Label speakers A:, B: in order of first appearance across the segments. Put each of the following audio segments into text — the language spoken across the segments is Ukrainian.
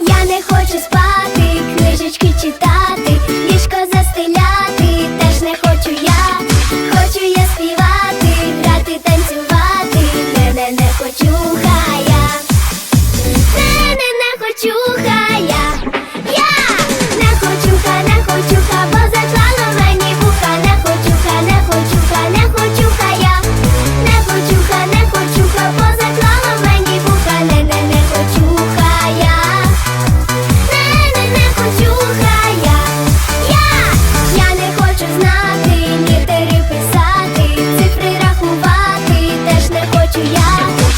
A: Я не хочу спати, книжечки читати, ліжко застеляти, теж не хочу я, хочу я співати, грати, танцювати, не не не хочу.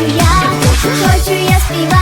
A: хочу я, хочу я співати.